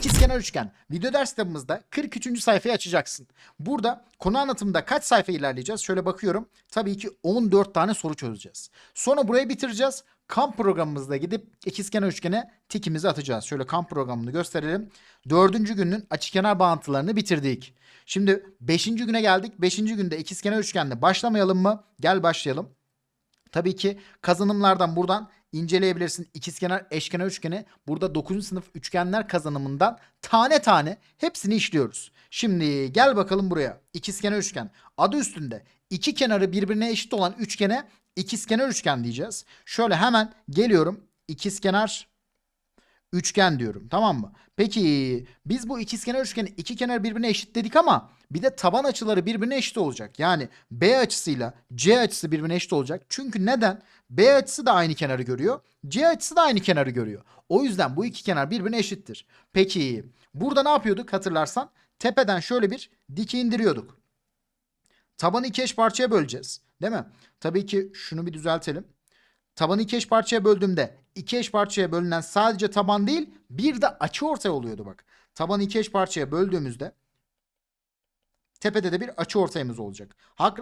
İkizkenar üçgen. Video ders kitabımızda 43. sayfayı açacaksın. Burada konu anlatımında kaç sayfa ilerleyeceğiz? Şöyle bakıyorum. Tabii ki 14 tane soru çözeceğiz. Sonra burayı bitireceğiz. Kamp programımızda gidip ikizkenar üçgene tikimizi atacağız. Şöyle kamp programını gösterelim. Dördüncü günün açıkenar bağıntılarını bitirdik. Şimdi beşinci güne geldik. Beşinci günde ikizkenar üçgenle başlamayalım mı? Gel başlayalım. Tabii ki kazanımlardan buradan inceleyebilirsin. İkizkenar, eşkenar üçgeni. Burada 9. sınıf üçgenler kazanımından tane tane hepsini işliyoruz. Şimdi gel bakalım buraya. İkizkenar üçgen. Adı üstünde iki kenarı birbirine eşit olan üçgene ikizkenar üçgen diyeceğiz. Şöyle hemen geliyorum. İkizkenar üçgen diyorum. Tamam mı? Peki biz bu ikizkenar üçgeni iki kenar birbirine eşit dedik ama bir de taban açıları birbirine eşit olacak. Yani B açısıyla C açısı birbirine eşit olacak. Çünkü neden? B açısı da aynı kenarı görüyor. C açısı da aynı kenarı görüyor. O yüzden bu iki kenar birbirine eşittir. Peki burada ne yapıyorduk hatırlarsan? Tepeden şöyle bir diki indiriyorduk. Tabanı iki eş parçaya böleceğiz. Değil mi? Tabii ki şunu bir düzeltelim. Tabanı iki eş parçaya böldüğümde iki eş parçaya bölünen sadece taban değil bir de açı ortay oluyordu bak. Tabanı iki eş parçaya böldüğümüzde tepede de bir açı ortayımız olacak.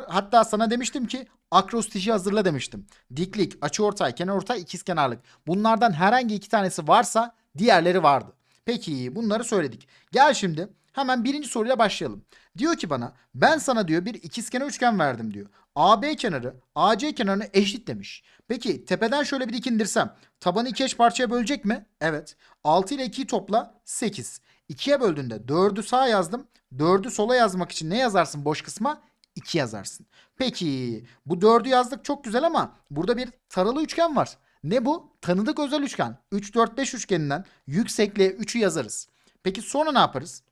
Hatta sana demiştim ki akrostişi hazırla demiştim. Diklik, açı ortay, kenar ortay, ikizkenarlık. Bunlardan herhangi iki tanesi varsa diğerleri vardı. Peki bunları söyledik. Gel şimdi hemen birinci soruyla başlayalım. Diyor ki bana ben sana diyor bir ikizkenar üçgen verdim diyor. AB kenarı AC kenarını eşit demiş. Peki tepeden şöyle bir dik indirsem tabanı iki eş parçaya bölecek mi? Evet. 6 ile 2'yi topla 8. 2'ye böldüğünde 4'ü sağa yazdım. 4'ü sola yazmak için ne yazarsın boş kısma? 2 yazarsın. Peki bu 4'ü yazdık çok güzel ama burada bir taralı üçgen var. Ne bu? Tanıdık özel üçgen. 3, 4, 5 üçgeninden yüksekliğe 3'ü yazarız. Peki sonra ne yaparız?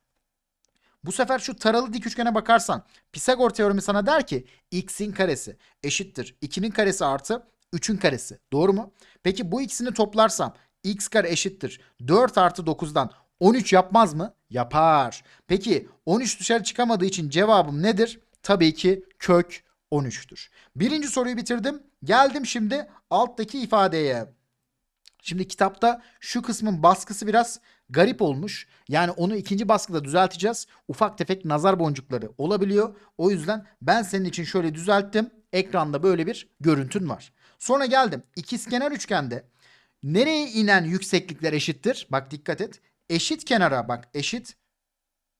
Bu sefer şu taralı dik üçgene bakarsan Pisagor teoremi sana der ki x'in karesi eşittir 2'nin karesi artı 3'ün karesi. Doğru mu? Peki bu ikisini toplarsam x kare eşittir 4 artı 9'dan 13 yapmaz mı? Yapar. Peki 13 dışarı çıkamadığı için cevabım nedir? Tabii ki kök 13'tür. Birinci soruyu bitirdim. Geldim şimdi alttaki ifadeye. Şimdi kitapta şu kısmın baskısı biraz garip olmuş. Yani onu ikinci baskıda düzelteceğiz. Ufak tefek nazar boncukları olabiliyor. O yüzden ben senin için şöyle düzelttim. Ekranda böyle bir görüntün var. Sonra geldim. İkizkenar üçgende nereye inen yükseklikler eşittir? Bak dikkat et. Eşit kenara bak eşit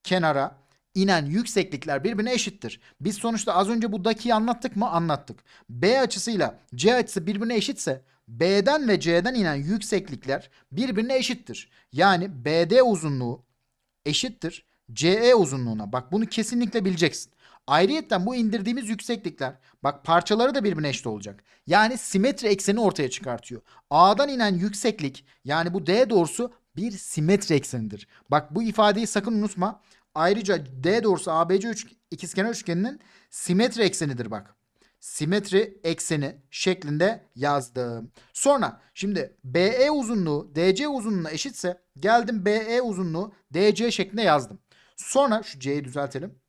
kenara inen yükseklikler birbirine eşittir. Biz sonuçta az önce bu dakiyi anlattık mı? Anlattık. B açısıyla C açısı birbirine eşitse B'den ve C'den inen yükseklikler birbirine eşittir. Yani BD uzunluğu eşittir CE uzunluğuna. Bak bunu kesinlikle bileceksin. Ayrıyetten bu indirdiğimiz yükseklikler bak parçaları da birbirine eşit olacak. Yani simetri ekseni ortaya çıkartıyor. A'dan inen yükseklik yani bu D doğrusu bir simetri eksenidir. Bak bu ifadeyi sakın unutma. Ayrıca D doğrusu ABC üç, ikizkenar üçgeninin simetri eksenidir bak. Simetri ekseni şeklinde yazdım. Sonra şimdi BE uzunluğu DC uzunluğuna eşitse geldim BE uzunluğu DC şeklinde yazdım. Sonra şu C'yi düzeltelim.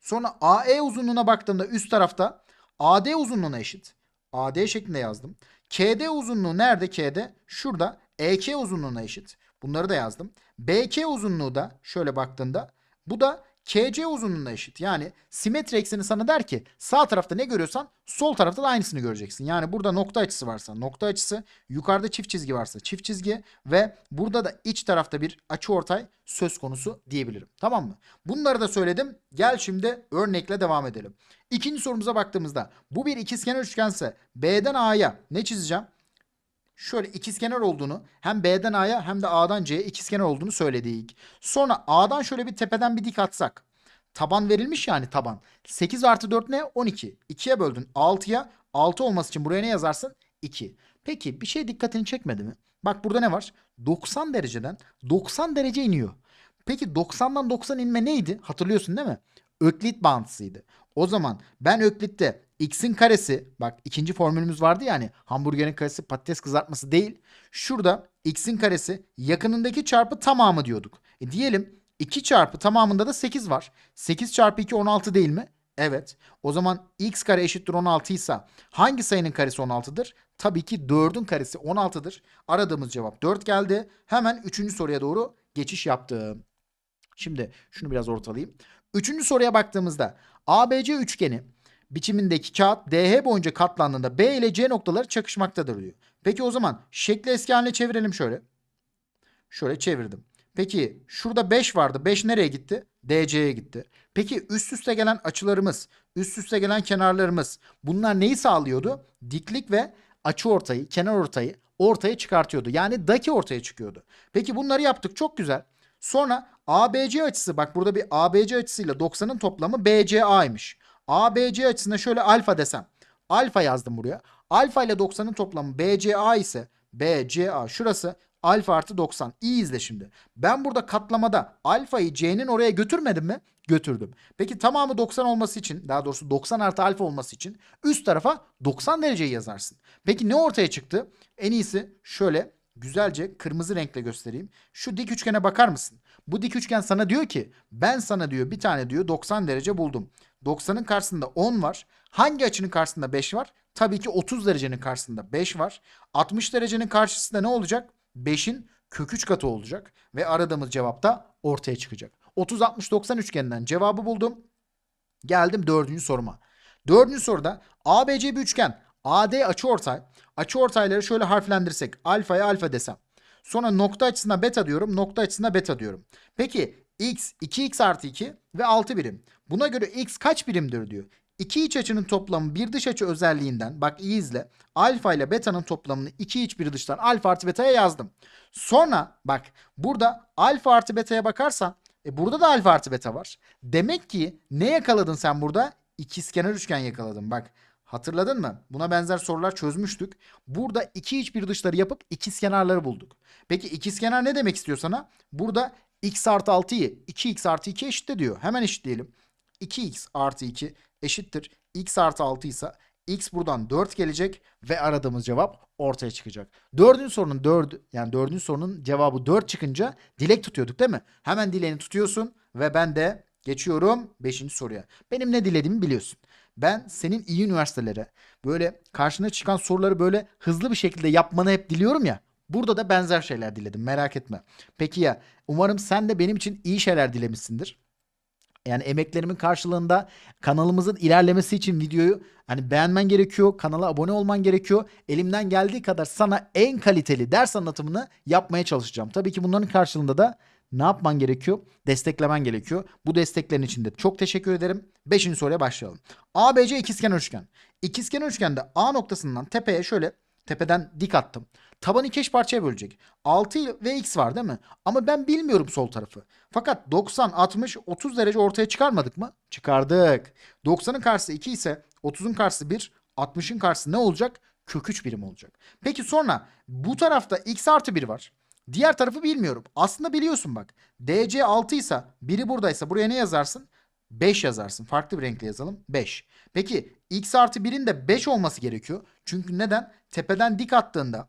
Sonra AE uzunluğuna baktığımda üst tarafta AD uzunluğuna eşit. AD şeklinde yazdım. KD uzunluğu nerede KD? Şurada EK uzunluğuna eşit. Bunları da yazdım. BK uzunluğu da şöyle baktığında bu da KC uzunluğuna eşit. Yani simetri ekseni sana der ki sağ tarafta ne görüyorsan sol tarafta da aynısını göreceksin. Yani burada nokta açısı varsa nokta açısı, yukarıda çift çizgi varsa çift çizgi ve burada da iç tarafta bir açı ortay söz konusu diyebilirim. Tamam mı? Bunları da söyledim. Gel şimdi örnekle devam edelim. İkinci sorumuza baktığımızda bu bir ikizkenar üçgense B'den A'ya ne çizeceğim? Şöyle ikizkenar olduğunu hem B'den A'ya hem de A'dan C'ye ikizkenar olduğunu söyledik. Sonra A'dan şöyle bir tepeden bir dik atsak. Taban verilmiş yani taban. 8 artı 4 ne? 12. 2'ye böldün 6'ya. 6 olması için buraya ne yazarsın? 2. Peki bir şey dikkatini çekmedi mi? Bak burada ne var? 90 dereceden 90 derece iniyor. Peki 90'dan 90 inme neydi? Hatırlıyorsun değil mi? Öklit bağıntısıydı. O zaman ben Öklit'te x'in karesi bak ikinci formülümüz vardı yani hamburgerin karesi patates kızartması değil. Şurada x'in karesi yakınındaki çarpı tamamı diyorduk. E diyelim 2 çarpı tamamında da 8 var. 8 çarpı 2 16 değil mi? Evet. O zaman x kare eşittir 16 ise hangi sayının karesi 16'dır? Tabii ki 4'ün karesi 16'dır. Aradığımız cevap 4 geldi. Hemen 3. soruya doğru geçiş yaptım. Şimdi şunu biraz ortalayayım. Üçüncü soruya baktığımızda ABC üçgeni biçimindeki kağıt DH boyunca katlandığında B ile C noktaları çakışmaktadır diyor. Peki o zaman şekli eski haline çevirelim şöyle. Şöyle çevirdim. Peki şurada 5 vardı. 5 nereye gitti? DC'ye gitti. Peki üst üste gelen açılarımız, üst üste gelen kenarlarımız bunlar neyi sağlıyordu? Diklik ve açı ortayı, kenar ortayı ortaya çıkartıyordu. Yani daki ortaya çıkıyordu. Peki bunları yaptık çok güzel. Sonra ABC açısı bak burada bir ABC açısıyla 90'ın toplamı BCA'ymış. ABC açısına şöyle alfa desem. Alfa yazdım buraya. Alfa ile 90'ın toplamı BCA ise BCA şurası alfa artı 90. İyi izle şimdi. Ben burada katlamada alfayı C'nin oraya götürmedim mi? Götürdüm. Peki tamamı 90 olması için daha doğrusu 90 artı alfa olması için üst tarafa 90 dereceyi yazarsın. Peki ne ortaya çıktı? En iyisi şöyle güzelce kırmızı renkle göstereyim. Şu dik üçgene bakar mısın? Bu dik üçgen sana diyor ki ben sana diyor bir tane diyor 90 derece buldum. 90'ın karşısında 10 var. Hangi açının karşısında 5 var? Tabii ki 30 derecenin karşısında 5 var. 60 derecenin karşısında ne olacak? 5'in kök 3 katı olacak. Ve aradığımız cevap da ortaya çıkacak. 30-60-90 üçgeninden cevabı buldum. Geldim dördüncü soruma. Dördüncü soruda ABC bir üçgen. AD açıortay. Açıortayları şöyle harflendirsek. Alfaya alfa desem. Sonra nokta açısına beta diyorum. Nokta açısına beta diyorum. Peki x 2x artı 2 ve 6 birim. Buna göre x kaç birimdir diyor. İki iç açının toplamı bir dış açı özelliğinden bak iyi izle. Alfa ile beta'nın toplamını iki iç bir dıştan alfa artı beta'ya yazdım. Sonra bak burada alfa artı beta'ya bakarsan e burada da alfa artı beta var. Demek ki ne yakaladın sen burada? İkizkenar üçgen yakaladın bak. Hatırladın mı? Buna benzer sorular çözmüştük. Burada iki iç bir dışları yapıp ikizkenarları bulduk. Peki ikizkenar ne demek istiyor sana? Burada x artı 6'yı 2x artı 2 eşitle diyor. Hemen eşitleyelim. 2x artı 2 eşittir. x artı 6 ise x buradan 4 gelecek ve aradığımız cevap ortaya çıkacak. Dördüncü sorunun 4 yani dördüncü sorunun cevabı 4 çıkınca dilek tutuyorduk değil mi? Hemen dileğini tutuyorsun ve ben de geçiyorum 5. soruya. Benim ne dilediğimi biliyorsun. Ben senin iyi üniversitelere böyle karşına çıkan soruları böyle hızlı bir şekilde yapmanı hep diliyorum ya. Burada da benzer şeyler diledim merak etme. Peki ya umarım sen de benim için iyi şeyler dilemişsindir. Yani emeklerimin karşılığında kanalımızın ilerlemesi için videoyu hani beğenmen gerekiyor. Kanala abone olman gerekiyor. Elimden geldiği kadar sana en kaliteli ders anlatımını yapmaya çalışacağım. Tabii ki bunların karşılığında da ne yapman gerekiyor? Desteklemen gerekiyor. Bu desteklerin için de çok teşekkür ederim. Beşinci soruya başlayalım. ABC ikizkenar üçgen. İkizkenar üçgende A noktasından tepeye şöyle tepeden dik attım. Tabanı iki eş parçaya bölecek. 6 ve x var değil mi? Ama ben bilmiyorum sol tarafı. Fakat 90, 60, 30 derece ortaya çıkarmadık mı? Çıkardık. 90'ın karşısı 2 ise 30'un karşısı 1, 60'ın karşısı ne olacak? Kök 3 birim olacak. Peki sonra bu tarafta x artı 1 var. Diğer tarafı bilmiyorum. Aslında biliyorsun bak. DC 6 ise biri buradaysa buraya ne yazarsın? 5 yazarsın. Farklı bir renkle yazalım. 5. Peki x artı 1'in de 5 olması gerekiyor. Çünkü neden? Tepeden dik attığında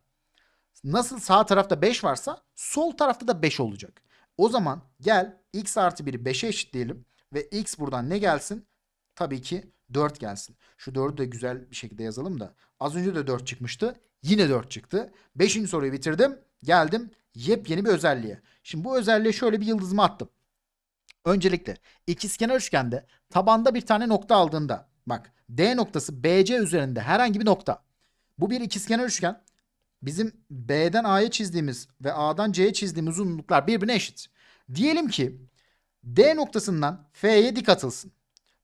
nasıl sağ tarafta 5 varsa sol tarafta da 5 olacak. O zaman gel x artı 1'i 5'e eşitleyelim. Ve x buradan ne gelsin? Tabii ki 4 gelsin. Şu 4'ü de güzel bir şekilde yazalım da. Az önce de 4 çıkmıştı. Yine 4 çıktı. 5. soruyu bitirdim. Geldim yepyeni bir özelliğe. Şimdi bu özelliğe şöyle bir yıldızımı attım. Öncelikle ikizkenar üçgende tabanda bir tane nokta aldığında bak D noktası BC üzerinde herhangi bir nokta. Bu bir ikizkenar üçgen. Bizim B'den A'ya çizdiğimiz ve A'dan C'ye çizdiğimiz uzunluklar birbirine eşit. Diyelim ki D noktasından F'ye dik atılsın.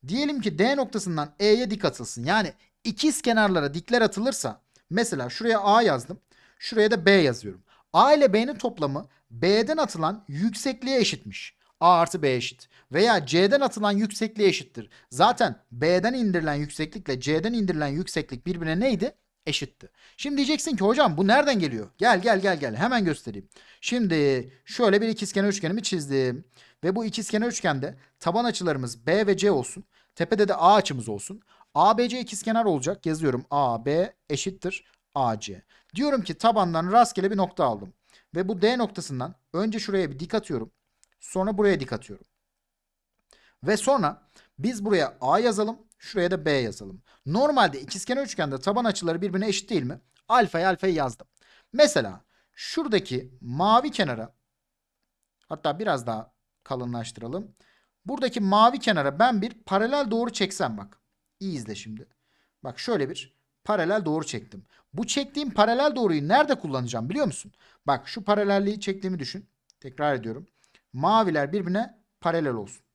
Diyelim ki D noktasından E'ye dik atılsın. Yani ikiz kenarlara dikler atılırsa mesela şuraya A yazdım. Şuraya da B yazıyorum. A ile B'nin toplamı B'den atılan yüksekliğe eşitmiş. A artı B eşit. Veya C'den atılan yüksekliğe eşittir. Zaten B'den indirilen yükseklikle C'den indirilen yükseklik birbirine neydi? Eşitti. Şimdi diyeceksin ki hocam bu nereden geliyor? Gel gel gel gel hemen göstereyim. Şimdi şöyle bir ikizkenar üçgenimi çizdim. Ve bu ikizkenar üçgende taban açılarımız B ve C olsun. Tepede de A açımız olsun. ABC ikizkenar olacak. Yazıyorum AB eşittir AC. Diyorum ki tabandan rastgele bir nokta aldım. Ve bu D noktasından önce şuraya bir dik atıyorum. Sonra buraya dik atıyorum. Ve sonra biz buraya A yazalım. Şuraya da B yazalım. Normalde ikizkenar üçgende taban açıları birbirine eşit değil mi? Alfa'ya alfa'yı yazdım. Mesela şuradaki mavi kenara Hatta biraz daha kalınlaştıralım. Buradaki mavi kenara ben bir paralel doğru çeksem bak. İyi izle şimdi. Bak şöyle bir paralel doğru çektim. Bu çektiğim paralel doğruyu nerede kullanacağım biliyor musun? Bak şu paralelliği çektiğimi düşün. Tekrar ediyorum. Maviler birbirine paralel olsun.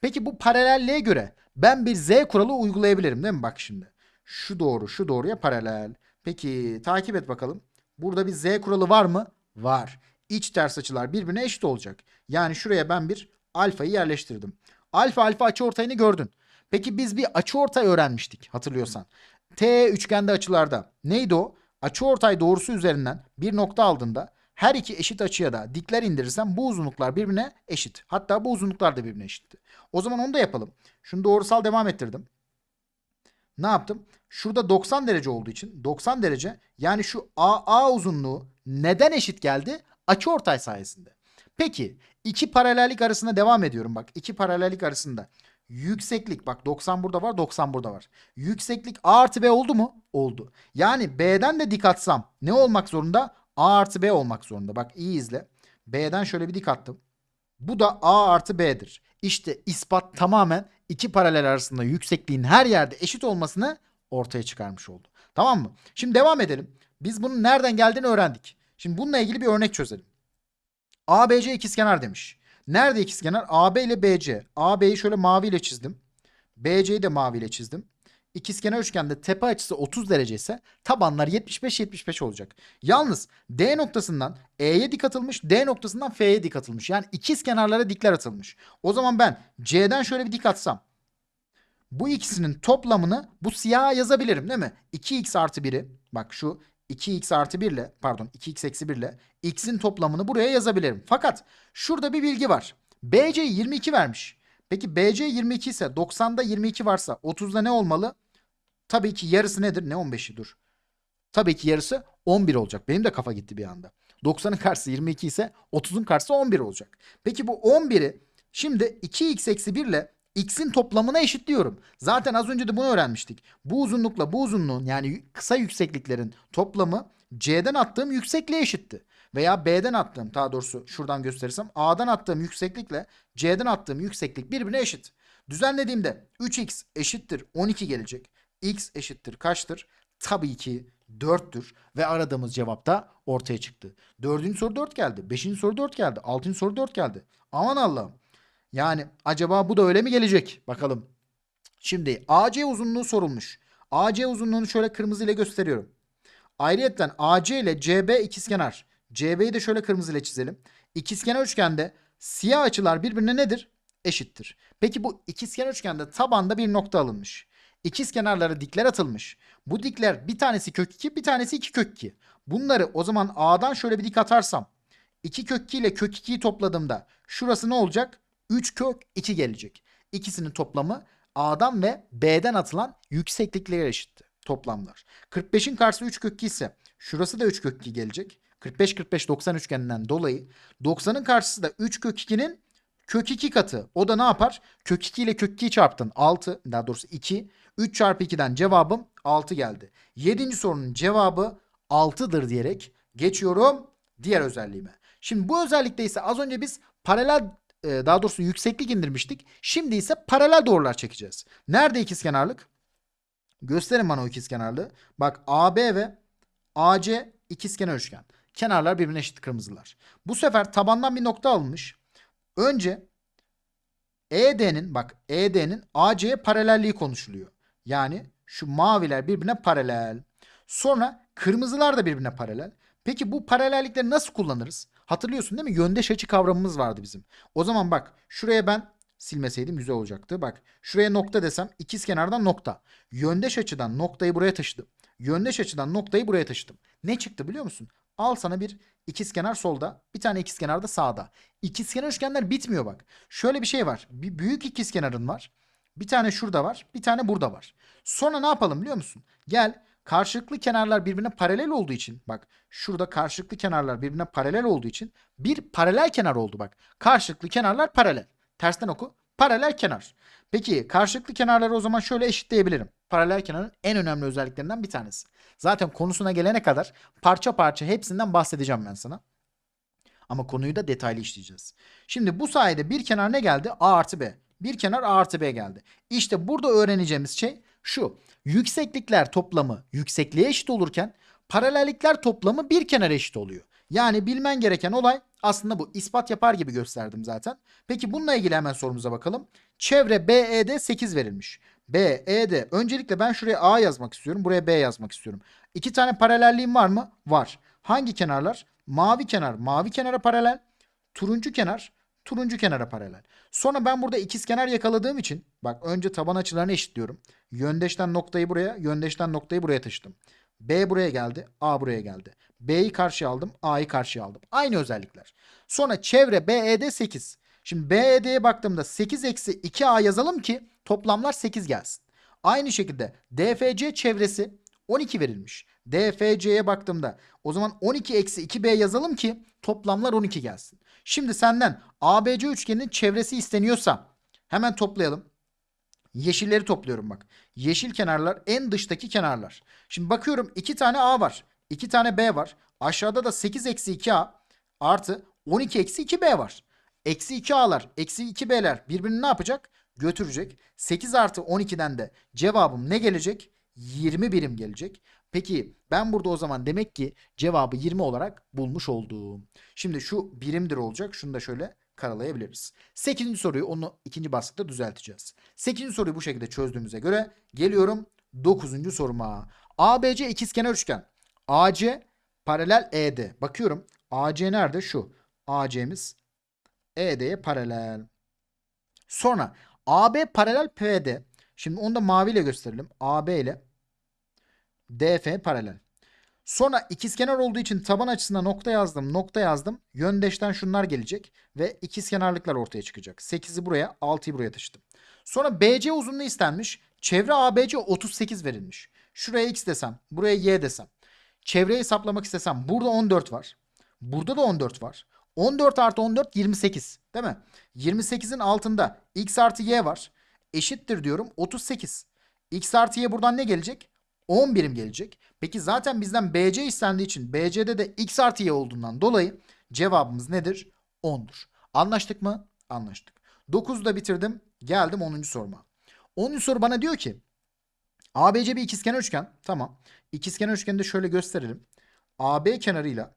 Peki bu paralelliğe göre ben bir z kuralı uygulayabilirim değil mi? Bak şimdi. Şu doğru şu doğruya paralel. Peki takip et bakalım. Burada bir z kuralı var mı? Var. İç ters açılar birbirine eşit olacak. Yani şuraya ben bir alfayı yerleştirdim. Alfa alfa açıortayını gördün. Peki biz bir açıortay öğrenmiştik hatırlıyorsan. T üçgende açılarda neydi o? Açıortay doğrusu üzerinden bir nokta aldığında her iki eşit açıya da dikler indirirsen bu uzunluklar birbirine eşit. Hatta bu uzunluklar da birbirine eşitti. O zaman onu da yapalım. Şunu doğrusal devam ettirdim. Ne yaptım? Şurada 90 derece olduğu için 90 derece yani şu AA uzunluğu neden eşit geldi? Açıortay sayesinde. Peki iki paralellik arasında devam ediyorum bak. iki paralellik arasında yükseklik bak 90 burada var 90 burada var. Yükseklik A artı B oldu mu? Oldu. Yani B'den de dik atsam ne olmak zorunda? A artı B olmak zorunda. Bak iyi izle. B'den şöyle bir dik attım. Bu da A artı B'dir. İşte ispat tamamen iki paralel arasında yüksekliğin her yerde eşit olmasını ortaya çıkarmış oldu. Tamam mı? Şimdi devam edelim. Biz bunun nereden geldiğini öğrendik. Şimdi bununla ilgili bir örnek çözelim. ABC ikizkenar demiş. Nerede ikizkenar? AB ile BC. AB'yi şöyle maviyle çizdim. BC'yi de maviyle çizdim. İkizkenar üçgende tepe açısı 30 derece ise tabanlar 75-75 olacak. Yalnız D noktasından E'ye dik atılmış, D noktasından F'ye dik atılmış. Yani ikiz kenarlara dikler atılmış. O zaman ben C'den şöyle bir dik atsam. Bu ikisinin toplamını bu siyaha yazabilirim değil mi? 2x artı 1'i bak şu 2x artı 1 ile pardon 2x eksi 1 ile x'in toplamını buraya yazabilirim. Fakat şurada bir bilgi var. BC 22 vermiş. Peki BC 22 ise 90'da 22 varsa 30'da ne olmalı? Tabii ki yarısı nedir? Ne 15'i dur. Tabii ki yarısı 11 olacak. Benim de kafa gitti bir anda. 90'ın karşısı 22 ise 30'un karşısı 11 olacak. Peki bu 11'i şimdi 2x eksi 1 ile x'in toplamına eşitliyorum. Zaten az önce de bunu öğrenmiştik. Bu uzunlukla bu uzunluğun yani kısa yüksekliklerin toplamı c'den attığım yüksekliğe eşitti. Veya b'den attığım daha doğrusu şuradan gösterirsem a'dan attığım yükseklikle c'den attığım yükseklik birbirine eşit. Düzenlediğimde 3x eşittir 12 gelecek. x eşittir kaçtır? Tabii ki 4'tür ve aradığımız cevap da ortaya çıktı. Dördüncü soru 4 geldi. Beşinci soru 4 geldi. Altıncı soru 4 geldi. Aman Allah'ım. Yani acaba bu da öyle mi gelecek? Bakalım. Şimdi AC uzunluğu sorulmuş. AC uzunluğunu şöyle kırmızı ile gösteriyorum. Ayrıyeten AC ile CB ikizkenar. CB'yi de şöyle kırmızı ile çizelim. İkizkenar üçgende siyah açılar birbirine nedir? Eşittir. Peki bu ikizkenar üçgende tabanda bir nokta alınmış. İkiz kenarlara dikler atılmış. Bu dikler bir tanesi kök 2 bir tanesi 2 kök 2. Bunları o zaman A'dan şöyle bir dik atarsam 2 kök 2 ile kök 2'yi topladığımda şurası ne olacak? 3 kök 2 gelecek. İkisinin toplamı A'dan ve B'den atılan yüksekliklere eşitti toplamlar. 45'in karşısı 3 kök 2 ise şurası da 3 kök 2 gelecek. 45 45 90 üçgeninden dolayı 90'ın karşısı da 3 kök 2'nin kök 2 katı. O da ne yapar? Kök 2 ile kök 2'yi çarptın. 6 daha doğrusu 2. 3 çarpı 2'den cevabım 6 geldi. 7. sorunun cevabı 6'dır diyerek geçiyorum diğer özelliğime. Şimdi bu özellikte ise az önce biz paralel e, daha doğrusu yükseklik indirmiştik. Şimdi ise paralel doğrular çekeceğiz. Nerede ikizkenarlık? Gösterin bana o ikizkenarlığı. Bak AB ve AC ikizkenar üçgen. Kenarlar birbirine eşit kırmızılar. Bu sefer tabandan bir nokta alınmış. Önce ED'nin bak ED'nin AC'ye paralelliği konuşuluyor. Yani şu maviler birbirine paralel. Sonra kırmızılar da birbirine paralel. Peki bu paralellikleri nasıl kullanırız? Hatırlıyorsun değil mi? Yöndeş açı kavramımız vardı bizim. O zaman bak şuraya ben silmeseydim güzel olacaktı. Bak şuraya nokta desem ikiz kenardan nokta. Yöndeş açıdan noktayı buraya taşıdım. Yöndeş açıdan noktayı buraya taşıdım. Ne çıktı biliyor musun? Al sana bir ikizkenar solda, bir tane ikizkenar da sağda. İkizkenar üçgenler bitmiyor bak. Şöyle bir şey var. Bir büyük ikizkenarın var. Bir tane şurada var, bir tane burada var. Sonra ne yapalım biliyor musun? Gel karşılıklı kenarlar birbirine paralel olduğu için bak şurada karşılıklı kenarlar birbirine paralel olduğu için bir paralel kenar oldu bak. Karşılıklı kenarlar paralel. Tersten oku. Paralel kenar. Peki karşılıklı kenarları o zaman şöyle eşitleyebilirim. Paralel kenarın en önemli özelliklerinden bir tanesi. Zaten konusuna gelene kadar parça parça hepsinden bahsedeceğim ben sana. Ama konuyu da detaylı işleyeceğiz. Şimdi bu sayede bir kenar ne geldi? A artı B. Bir kenar A artı B geldi. İşte burada öğreneceğimiz şey şu. Yükseklikler toplamı yüksekliğe eşit olurken paralellikler toplamı bir kenara eşit oluyor. Yani bilmen gereken olay aslında bu. ispat yapar gibi gösterdim zaten. Peki bununla ilgili hemen sorumuza bakalım. Çevre BED 8 verilmiş. BED. Öncelikle ben şuraya A yazmak istiyorum. Buraya B yazmak istiyorum. İki tane paralelliğim var mı? Var. Hangi kenarlar? Mavi kenar mavi kenara paralel. Turuncu kenar turuncu kenara paralel. Sonra ben burada ikizkenar yakaladığım için bak önce taban açılarını eşitliyorum. Yöndeşten noktayı buraya, yöndeşten noktayı buraya taşıdım. B buraya geldi, A buraya geldi. B'yi karşıya aldım, A'yı karşıya aldım. Aynı özellikler. Sonra çevre BED 8. Şimdi BED'ye baktığımda 8 eksi 2A yazalım ki toplamlar 8 gelsin. Aynı şekilde DFC çevresi 12 verilmiş. DFC'ye baktığımda o zaman 12 eksi 2B yazalım ki toplamlar 12 gelsin. Şimdi senden ABC üçgeninin çevresi isteniyorsa hemen toplayalım. Yeşilleri topluyorum bak. Yeşil kenarlar en dıştaki kenarlar. Şimdi bakıyorum 2 tane A var. 2 tane B var. Aşağıda da 8 eksi 2A artı 12 eksi 2B var. Eksi 2A'lar, eksi 2B'ler birbirini ne yapacak? Götürecek. 8 artı 12'den de cevabım ne gelecek? 20 birim gelecek. Peki ben burada o zaman demek ki cevabı 20 olarak bulmuş oldum. Şimdi şu birimdir olacak. Şunu da şöyle karalayabiliriz. 8. soruyu onu ikinci baskıda düzelteceğiz. 8. soruyu bu şekilde çözdüğümüze göre geliyorum 9. soruma. ABC ikizkenar üçgen. AC paralel ED. Bakıyorum AC nerede? Şu. AC'miz ED'ye paralel. Sonra AB paralel PD. Şimdi onu da maviyle gösterelim. AB ile DF paralel. Sonra ikizkenar olduğu için taban açısına nokta yazdım, nokta yazdım. Yöndeşten şunlar gelecek ve ikizkenarlıklar ortaya çıkacak. 8'i buraya, 6'yı buraya taşıdım. Sonra BC uzunluğu istenmiş. Çevre ABC 38 verilmiş. Şuraya x desem, buraya y desem. Çevreyi hesaplamak istesem burada 14 var. Burada da 14 var. 14 artı 14 28 değil mi? 28'in altında x artı y var. Eşittir diyorum 38. x artı y buradan ne gelecek? 10 birim gelecek. Peki zaten bizden BC istendiği için BC'de de x artı y olduğundan dolayı cevabımız nedir? 10'dur. Anlaştık mı? Anlaştık. 9'u da bitirdim. Geldim 10. soruma. 10. soru bana diyor ki ABC bir ikizkenar üçgen. Tamam. İkizkenar üçgeni de şöyle gösterelim. AB kenarıyla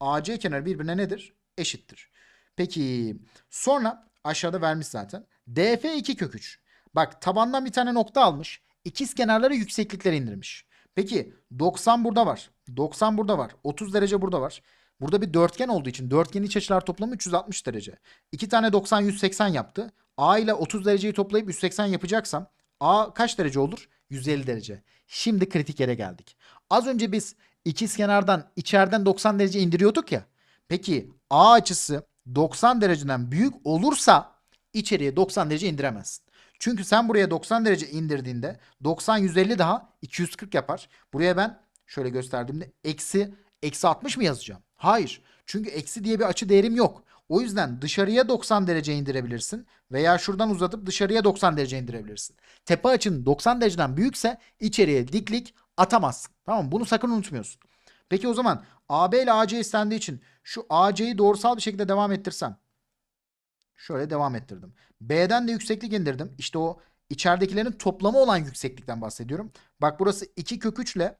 AC kenarı birbirine nedir? Eşittir. Peki sonra aşağıda vermiş zaten. DF 2 kök 3. Bak tabandan bir tane nokta almış. İkiz kenarları yükseklikleri indirmiş. Peki 90 burada var. 90 burada var. 30 derece burada var. Burada bir dörtgen olduğu için dörtgenin iç açılar toplamı 360 derece. İki tane 90 180 yaptı. A ile 30 dereceyi toplayıp 180 yapacaksam A kaç derece olur? 150 derece. Şimdi kritik yere geldik. Az önce biz ikiz kenardan içeriden 90 derece indiriyorduk ya. Peki A açısı 90 dereceden büyük olursa içeriye 90 derece indiremezsin. Çünkü sen buraya 90 derece indirdiğinde 90 150 daha 240 yapar. Buraya ben şöyle gösterdiğimde eksi eksi 60 mı yazacağım? Hayır. Çünkü eksi diye bir açı değerim yok. O yüzden dışarıya 90 derece indirebilirsin veya şuradan uzatıp dışarıya 90 derece indirebilirsin. Tepe açın 90 dereceden büyükse içeriye diklik atamazsın. Tamam? Bunu sakın unutmuyorsun. Peki o zaman AB ile AC istendiği için şu AC'yi doğrusal bir şekilde devam ettirsem. Şöyle devam ettirdim. B'den de yükseklik indirdim. İşte o içeridekilerin toplamı olan yükseklikten bahsediyorum. Bak burası 2 kök 3 ile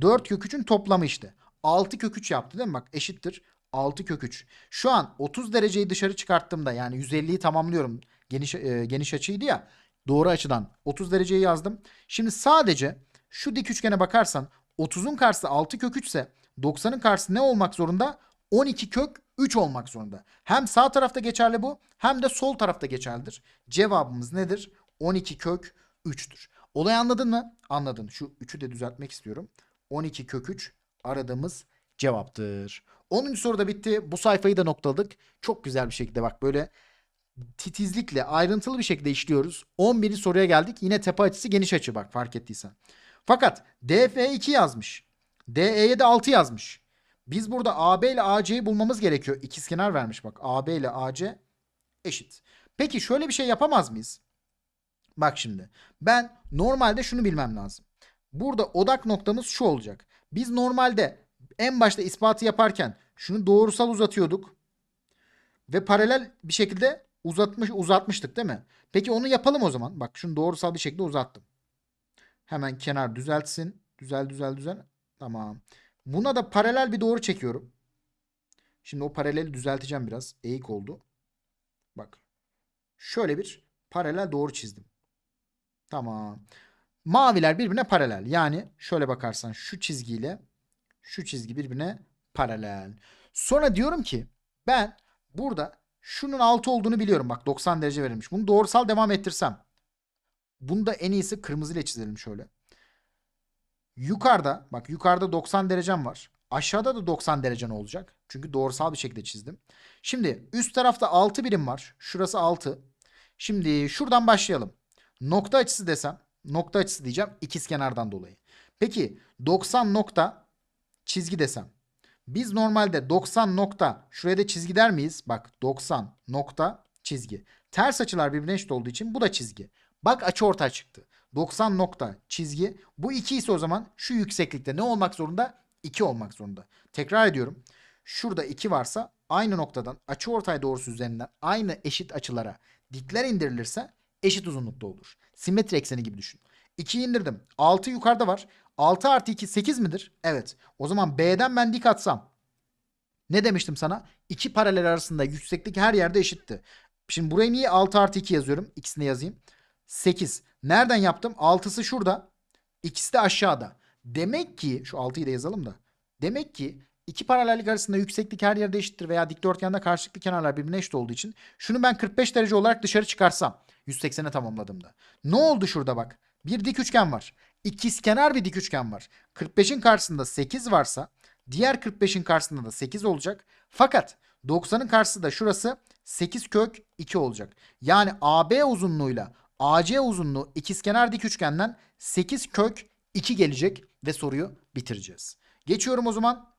4 kök 3'ün toplamı işte. 6 kök 3 yaptı değil mi? Bak eşittir 6 kök 3. Şu an 30 dereceyi dışarı çıkarttığımda yani 150'yi tamamlıyorum. Geniş e, geniş açıydı ya. Doğru açıdan 30 dereceyi yazdım. Şimdi sadece şu dik üçgene bakarsan 30'un karşısı 6 kök 3 ise 90'ın karşısı ne olmak zorunda? 12 kök 3 olmak zorunda. Hem sağ tarafta geçerli bu hem de sol tarafta geçerlidir. Cevabımız nedir? 12 kök 3'tür. Olayı anladın mı? Anladın. Şu 3'ü de düzeltmek istiyorum. 12 kök 3 aradığımız cevaptır. 10. soru da bitti. Bu sayfayı da noktaladık. Çok güzel bir şekilde bak böyle titizlikle ayrıntılı bir şekilde işliyoruz. 11. soruya geldik. Yine tepe açısı geniş açı bak fark ettiysen. Fakat DF 2 yazmış. DE'ye de 6 yazmış. Biz burada AB ile AC'yi bulmamız gerekiyor. İkizkenar vermiş bak. AB ile AC eşit. Peki şöyle bir şey yapamaz mıyız? Bak şimdi. Ben normalde şunu bilmem lazım. Burada odak noktamız şu olacak. Biz normalde en başta ispatı yaparken şunu doğrusal uzatıyorduk. ve paralel bir şekilde uzatmış uzatmıştık değil mi? Peki onu yapalım o zaman. Bak şunu doğrusal bir şekilde uzattım. Hemen kenar düzeltsin. Düzel düzel düzel. Tamam. Buna da paralel bir doğru çekiyorum. Şimdi o paraleli düzelteceğim biraz. Eğik oldu. Bak. Şöyle bir paralel doğru çizdim. Tamam. Maviler birbirine paralel. Yani şöyle bakarsan şu çizgiyle şu çizgi birbirine paralel. Sonra diyorum ki ben burada şunun 6 olduğunu biliyorum. Bak 90 derece verilmiş. Bunu doğrusal devam ettirsem. Bunu da en iyisi kırmızı ile çizelim şöyle. Yukarıda bak yukarıda 90 derecem var. Aşağıda da 90 derecen olacak. Çünkü doğrusal bir şekilde çizdim. Şimdi üst tarafta 6 birim var. Şurası 6. Şimdi şuradan başlayalım. Nokta açısı desem. Nokta açısı diyeceğim ikizkenardan dolayı. Peki 90 nokta çizgi desem. Biz normalde 90 nokta şuraya da çizgi der miyiz? Bak 90 nokta çizgi. Ters açılar birbirine eşit olduğu için bu da çizgi. Bak açı ortay çıktı. 90 nokta çizgi. Bu 2 ise o zaman şu yükseklikte ne olmak zorunda? 2 olmak zorunda. Tekrar ediyorum. Şurada 2 varsa aynı noktadan açı ortay doğrusu üzerinden aynı eşit açılara dikler indirilirse eşit uzunlukta olur. Simetri ekseni gibi düşün. 2'yi indirdim. 6 yukarıda var. 6 artı 2 8 midir? Evet. O zaman B'den ben dik atsam. Ne demiştim sana? İki paralel arasında yükseklik her yerde eşitti. Şimdi buraya niye 6 artı 2 yazıyorum? İkisini yazayım. 8. Nereden yaptım? 6'sı şurada. İkisi de aşağıda. Demek ki şu 6'yı da yazalım da. Demek ki iki paralellik arasında yükseklik her yerde eşittir veya dikdörtgende karşılıklı kenarlar birbirine eşit olduğu için şunu ben 45 derece olarak dışarı çıkarsam 180'e tamamladığımda. Ne oldu şurada bak? Bir dik üçgen var. İkizkenar bir dik üçgen var. 45'in karşısında 8 varsa diğer 45'in karşısında da 8 olacak. Fakat 90'ın karşısında şurası 8 kök 2 olacak. Yani AB uzunluğuyla AC uzunluğu ikizkenar dik üçgenden 8 kök 2 gelecek ve soruyu bitireceğiz. Geçiyorum o zaman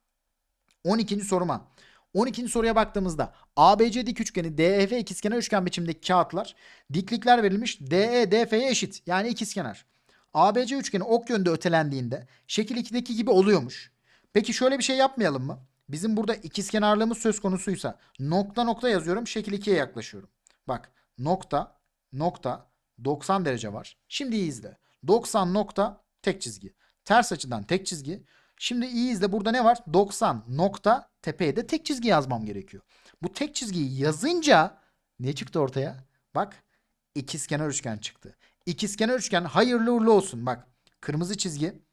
12. soruma. 12. soruya baktığımızda ABC dik üçgeni DEF ikizkenar üçgen biçimindeki kağıtlar diklikler verilmiş DE eşit yani ikizkenar. ABC üçgeni ok yönde ötelendiğinde şekil 2'deki gibi oluyormuş. Peki şöyle bir şey yapmayalım mı? Bizim burada ikizkenarlığımız söz konusuysa nokta nokta yazıyorum şekil 2'ye yaklaşıyorum. Bak nokta nokta 90 derece var. Şimdi iyi izle. 90 nokta tek çizgi. Ters açıdan tek çizgi. Şimdi iyi izle burada ne var? 90 nokta tepeye de tek çizgi yazmam gerekiyor. Bu tek çizgiyi yazınca ne çıktı ortaya? Bak ikizkenar üçgen çıktı. İkizkenar üçgen hayırlı uğurlu olsun. Bak kırmızı çizgi.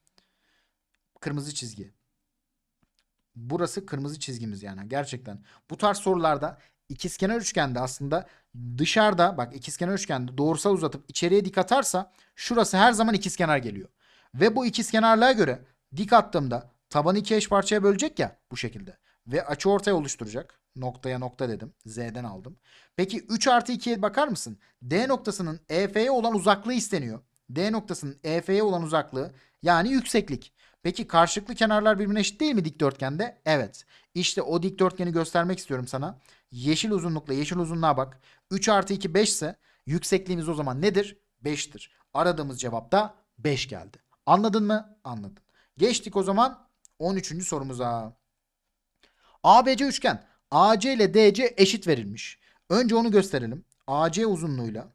Kırmızı çizgi. Burası kırmızı çizgimiz yani gerçekten. Bu tarz sorularda ikizkenar üçgende aslında dışarıda bak ikizkenar üçgende doğrusal uzatıp içeriye dik atarsa şurası her zaman ikizkenar geliyor. Ve bu ikizkenarlığa göre dik attığımda tabanı iki eş parçaya bölecek ya bu şekilde. Ve açı ortaya oluşturacak. Noktaya nokta dedim. Z'den aldım. Peki 3 artı 2'ye bakar mısın? D noktasının EF'ye olan uzaklığı isteniyor. D noktasının EF'ye olan uzaklığı yani yükseklik. Peki karşılıklı kenarlar birbirine eşit değil mi dikdörtgende? Evet. İşte o dikdörtgeni göstermek istiyorum sana. Yeşil uzunlukla yeşil uzunluğa bak. 3 artı 2 5 ise yüksekliğimiz o zaman nedir? 5'tir. Aradığımız cevap da 5 geldi. Anladın mı? Anladın. Geçtik o zaman 13. sorumuza. ABC üçgen AC ile DC eşit verilmiş. Önce onu gösterelim. AC uzunluğuyla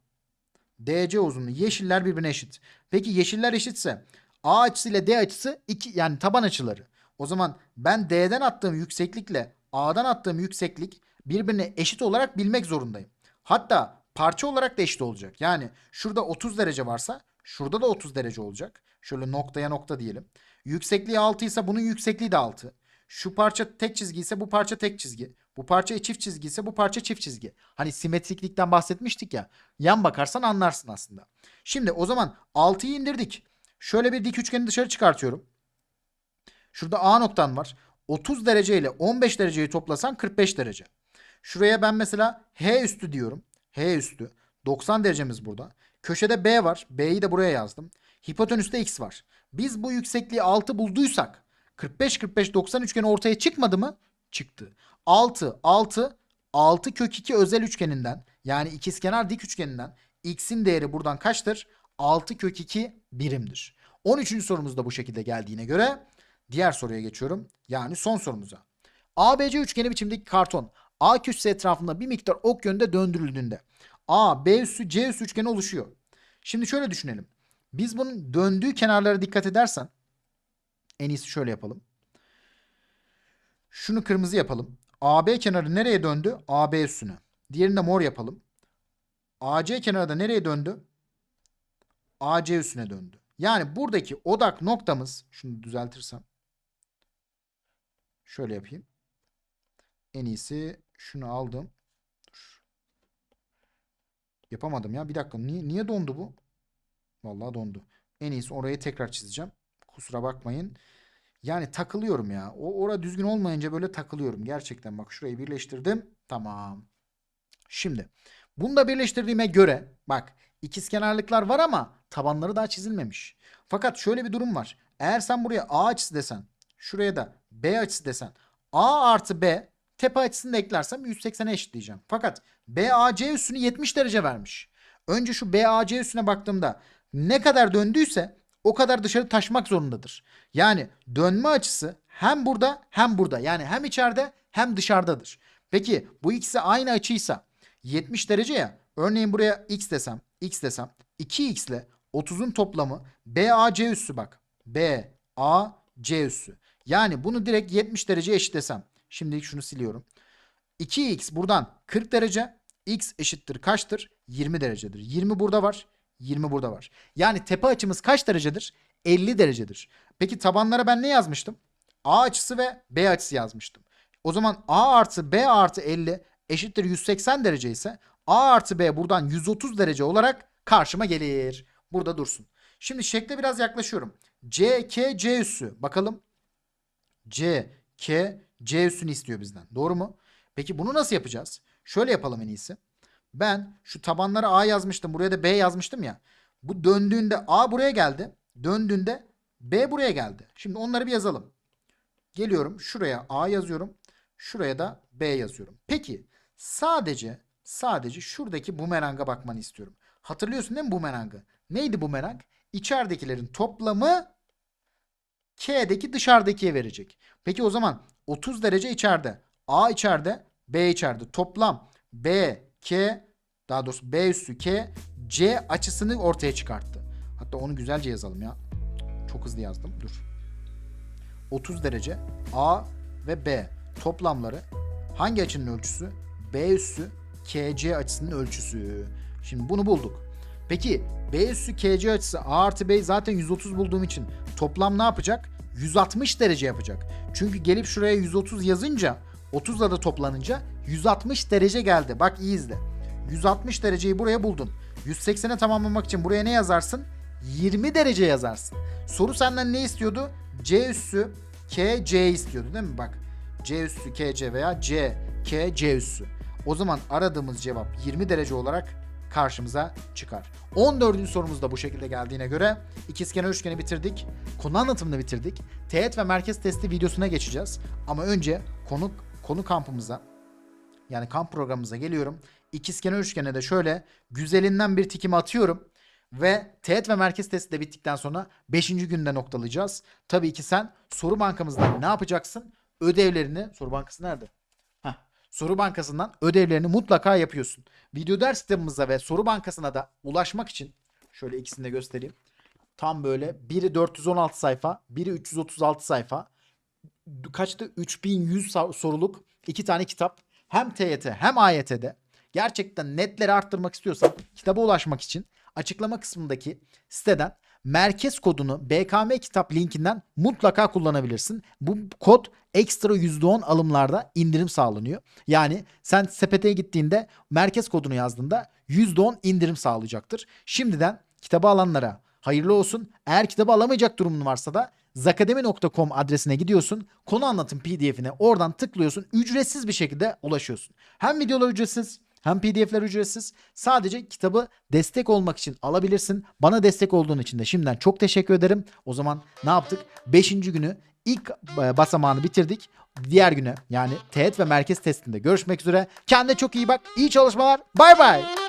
DC uzunluğu yeşiller birbirine eşit. Peki yeşiller eşitse A açısı ile D açısı iki yani taban açıları. O zaman ben D'den attığım yükseklikle A'dan attığım yükseklik birbirine eşit olarak bilmek zorundayım. Hatta parça olarak da eşit olacak. Yani şurada 30 derece varsa şurada da 30 derece olacak. Şöyle noktaya nokta diyelim. Yüksekliği 6 ise bunun yüksekliği de 6. Şu parça tek çizgi ise bu parça tek çizgi. Bu parça çift çizgi ise bu parça çift çizgi. Hani simetriklikten bahsetmiştik ya. Yan bakarsan anlarsın aslında. Şimdi o zaman 6'yı indirdik. Şöyle bir dik üçgeni dışarı çıkartıyorum. Şurada A noktan var. 30 derece ile 15 dereceyi toplasan 45 derece. Şuraya ben mesela H üstü diyorum. H üstü. 90 derecemiz burada. Köşede B var. B'yi de buraya yazdım. Hipotenüste X var. Biz bu yüksekliği 6 bulduysak 45-45-90 üçgeni ortaya çıkmadı mı? Çıktı. 6, 6, 6 kök 2 özel üçgeninden yani ikizkenar dik üçgeninden x'in değeri buradan kaçtır? 6 kök 2 birimdir. 13. sorumuz da bu şekilde geldiğine göre diğer soruya geçiyorum. Yani son sorumuza. ABC üçgeni biçimdeki karton A köşesi etrafında bir miktar ok yönünde döndürüldüğünde A, B üssü, C üssü üçgeni oluşuyor. Şimdi şöyle düşünelim. Biz bunun döndüğü kenarlara dikkat edersen en iyisi şöyle yapalım. Şunu kırmızı yapalım. AB kenarı nereye döndü? AB üssüne. Diğerini de mor yapalım. AC kenarı da nereye döndü? AC üssüne döndü. Yani buradaki odak noktamız şunu düzeltirsem şöyle yapayım. En iyisi şunu aldım. Dur. Yapamadım ya. Bir dakika. Niye, niye dondu bu? Vallahi dondu. En iyisi orayı tekrar çizeceğim. Kusura bakmayın. Yani takılıyorum ya. O ora düzgün olmayınca böyle takılıyorum. Gerçekten bak şurayı birleştirdim. Tamam. Şimdi bunu da birleştirdiğime göre bak ikizkenarlıklar var ama tabanları daha çizilmemiş. Fakat şöyle bir durum var. Eğer sen buraya A açısı desen, şuraya da B açısı desen, A artı B tepe açısını da eklersem 180'e eşitleyeceğim. Fakat BAC üssünü 70 derece vermiş. Önce şu BAC üssüne baktığımda ne kadar döndüyse o kadar dışarı taşmak zorundadır. Yani dönme açısı hem burada hem burada. Yani hem içeride hem dışarıdadır. Peki bu ikisi aynı açıysa 70 derece ya. Örneğin buraya x desem, x desem 2x ile 30'un toplamı BAC üssü bak. BAC üssü. Yani bunu direkt 70 derece eşitlesem. Şimdilik şunu siliyorum. 2x buradan 40 derece. X eşittir kaçtır? 20 derecedir. 20 burada var. 20 burada var. Yani tepe açımız kaç derecedir? 50 derecedir. Peki tabanlara ben ne yazmıştım? A açısı ve B açısı yazmıştım. O zaman A artı B artı 50 eşittir 180 derece ise A artı B buradan 130 derece olarak karşıma gelir. Burada dursun. Şimdi şekle biraz yaklaşıyorum. C, K, C üssü. Bakalım. C, K, C üssünü istiyor bizden. Doğru mu? Peki bunu nasıl yapacağız? Şöyle yapalım en iyisi. Ben şu tabanlara A yazmıştım. Buraya da B yazmıştım ya. Bu döndüğünde A buraya geldi. Döndüğünde B buraya geldi. Şimdi onları bir yazalım. Geliyorum şuraya A yazıyorum. Şuraya da B yazıyorum. Peki sadece sadece şuradaki bumeranga bakmanı istiyorum. Hatırlıyorsun değil mi bumerangı? Neydi bumerang? İçeridekilerin toplamı K'deki dışarıdakiye verecek. Peki o zaman 30 derece içeride. A içeride, B içeride. Toplam B, K, daha doğrusu B üssü K, C açısını ortaya çıkarttı. Hatta onu güzelce yazalım ya. Çok hızlı yazdım. Dur. 30 derece A ve B toplamları hangi açının ölçüsü? B üssü KC açısının ölçüsü. Şimdi bunu bulduk. Peki B üssü KC açısı A artı B zaten 130 bulduğum için toplam ne yapacak? 160 derece yapacak. Çünkü gelip şuraya 130 yazınca 30'la da toplanınca 160 derece geldi. Bak iyi izle. 160 dereceyi buraya buldun. 180'e tamamlamak için buraya ne yazarsın? 20 derece yazarsın. Soru senden ne istiyordu? C üssü K C istiyordu değil mi? Bak C üssü K C veya C K C üssü. O zaman aradığımız cevap 20 derece olarak karşımıza çıkar. 14. sorumuz da bu şekilde geldiğine göre ikizkenar üçgeni bitirdik. Konu anlatımını bitirdik. Teğet ve merkez testi videosuna geçeceğiz. Ama önce konu konu kampımıza yani kamp programımıza geliyorum. İkizkenar üçgene de şöyle güzelinden bir tikimi atıyorum. Ve teğet ve merkez testi de bittikten sonra 5. günde noktalayacağız. Tabii ki sen soru bankamızdan ne yapacaksın? Ödevlerini, soru bankası nerede? Soru bankasından ödevlerini mutlaka yapıyorsun. Video ders kitabımıza ve soru bankasına da ulaşmak için şöyle ikisini de göstereyim. Tam böyle biri 416 sayfa, biri 336 sayfa. Kaçtı? 3100 sa- soruluk iki tane kitap. Hem TYT hem AYT'de. Gerçekten netleri arttırmak istiyorsan kitaba ulaşmak için açıklama kısmındaki siteden merkez kodunu BKM kitap linkinden mutlaka kullanabilirsin. Bu kod ekstra %10 alımlarda indirim sağlanıyor. Yani sen sepete gittiğinde merkez kodunu yazdığında %10 indirim sağlayacaktır. Şimdiden kitabı alanlara hayırlı olsun. Eğer kitabı alamayacak durumun varsa da zakademi.com adresine gidiyorsun. Konu anlatım pdf'ine oradan tıklıyorsun. Ücretsiz bir şekilde ulaşıyorsun. Hem videolar ücretsiz hem pdf'ler ücretsiz. Sadece kitabı destek olmak için alabilirsin. Bana destek olduğun için de şimdiden çok teşekkür ederim. O zaman ne yaptık? Beşinci günü ilk e, basamağını bitirdik. Diğer güne yani teğet ve merkez testinde görüşmek üzere. Kendine çok iyi bak. İyi çalışmalar. Bay bay.